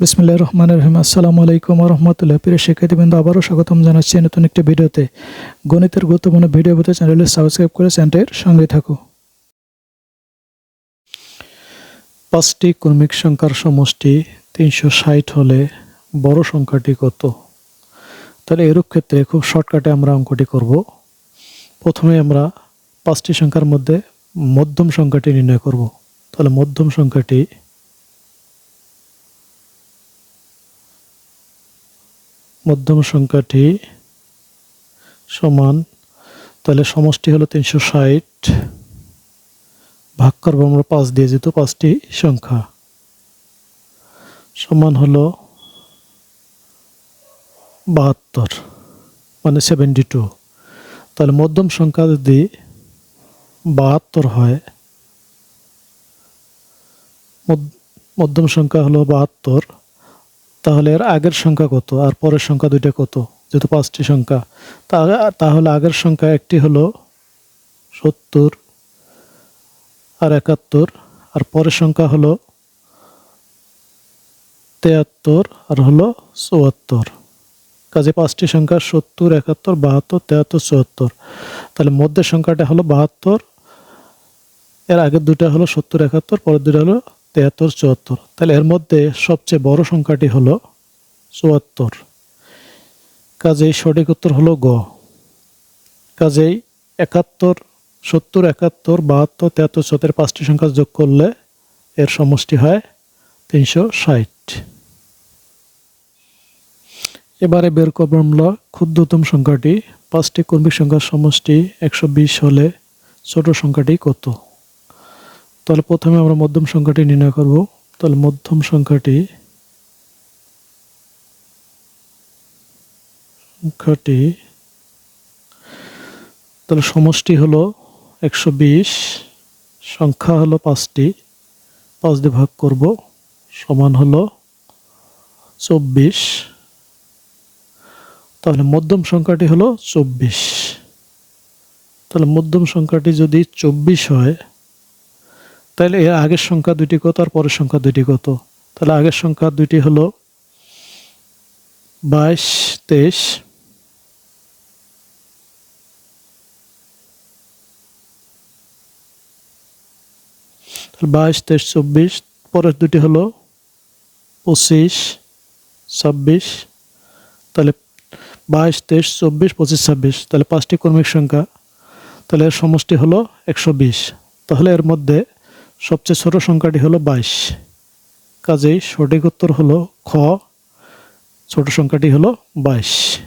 বিসমিল্লাহ রহমান রহিম। আসসালামু আলাইকুম রহমতুল্লাহ প্রিয় শিক্ষার্থীবৃন্দ, আবারও স্বাগতম জানাচ্ছি নতুন একটি ভিডিওতে। গণিতের গুরুত্বপূর্ণ ভিডিও পেতে চ্যানেলে সাবস্ক্রাইব করে চ্যানেলের সঙ্গে থাকো পাঁচটি ক্রমিক সংখ্যার সমষ্টি তিনশো ষাট হলে বড় সংখ্যাটি কত? তাহলে এরূপ ক্ষেত্রে খুব শর্টকাটে আমরা অঙ্কটি করব। প্রথমে আমরা পাঁচটি সংখ্যার মধ্যে মধ্যম সংখ্যাটি নির্ণয় করব। তাহলে মধ্যম সংখ্যাটি মধ্যম সংখ্যাটি সমান, তাহলে সমষ্টি হলো তিনশো ষাট ভাগ করব আমরা পাঁচ দিয়ে যেত পাঁচটি সংখ্যা। সমান হলো বাহাত্তর মানে সেভেন্টি টু। তাহলে মধ্যম সংখ্যা যদি বাহাত্তর হয় মধ্য- মধ্যম সংখ্যা হলো বাহাত্তর তাহলে এর আগের সংখ্যা কত? আর পরের সংখ্যা দুইটা কত? যেহেতু পাঁচটি সংখ্যা। তাহলে আগের সংখ্যা একটি হলো সত্তর আর একাত্তর, আর পরের সংখ্যা হলো তেয়াত্তর, আর হলো চুয়াত্তর। কাজে পাঁচটি সংখ্যা সত্তর, একাত্তর, বাহাত্তর, তেয়াত্তর, চুয়াত্তর। তাহলে মধ্যের সংখ্যাটা হলো বাহাত্তর, এর আগের দুটা হলো সত্তর, একাত্তর, পরের দুটা হলো তেয়াত্তর চুয়াত্তর। তাহলে এর মধ্যে সবচেয়ে বড় সংখ্যাটি হলো চুয়াত্তর। কাজেই সঠিক উত্তর হলো গ। কাজেই একাত্তর, সত্তর, একাত্তর, বাহাত্তর, তেহাত্তর চুয়াত্তর পাঁচটি সংখ্যা যোগ করলে এর সমষ্টি হয় তিনশো ষাট। এবারে বের করব আমরা ক্ষুদ্রতম সংখ্যাটি। পাঁচটি কর্মিক সংখ্যার সমষ্টি একশো বিশ হলে ছোট সংখ্যাটি কত? তাহলে প্রথমে আমরা মধ্যম সংখ্যাটি নির্ণয় করব। তাহলে মধ্যম সংখ্যাটি সংখ্যাটি তাহলে সমষ্টি হলো একশো বিশ, সংখ্যা হলো পাঁচটি, পাঁচ দিয়ে ভাগ করব, সমান হলো চব্বিশ। তাহলে মধ্যম সংখ্যাটি হলো চব্বিশ। তাহলে মধ্যম সংখ্যাটি যদি চব্বিশ হয় তাহলে এর আগের সংখ্যা দুটি কত আর পরের সংখ্যা দুটি কত? তাহলে আগের সংখ্যা দুটি হলো বাইশ, তেইশ বাইশ, তেইশ, চব্বিশ, পরের দুটি হলো পঁচিশ, ছাব্বিশ, তাহলে বাইশ, তেইশ, চব্বিশ, পঁচিশ, ছাব্বিশ, তাহলে পাঁচটি ক্রমিক সংখ্যা, তাহলে এর সমষ্টি হলো একশো বিশ। তাহলে এর মধ্যে সবচেয়ে ছোট সংখ্যাটি হলো বাইশ। কাজেই সঠিক উত্তর হলো খ। ছোট সংখ্যাটি হলো বাইশ।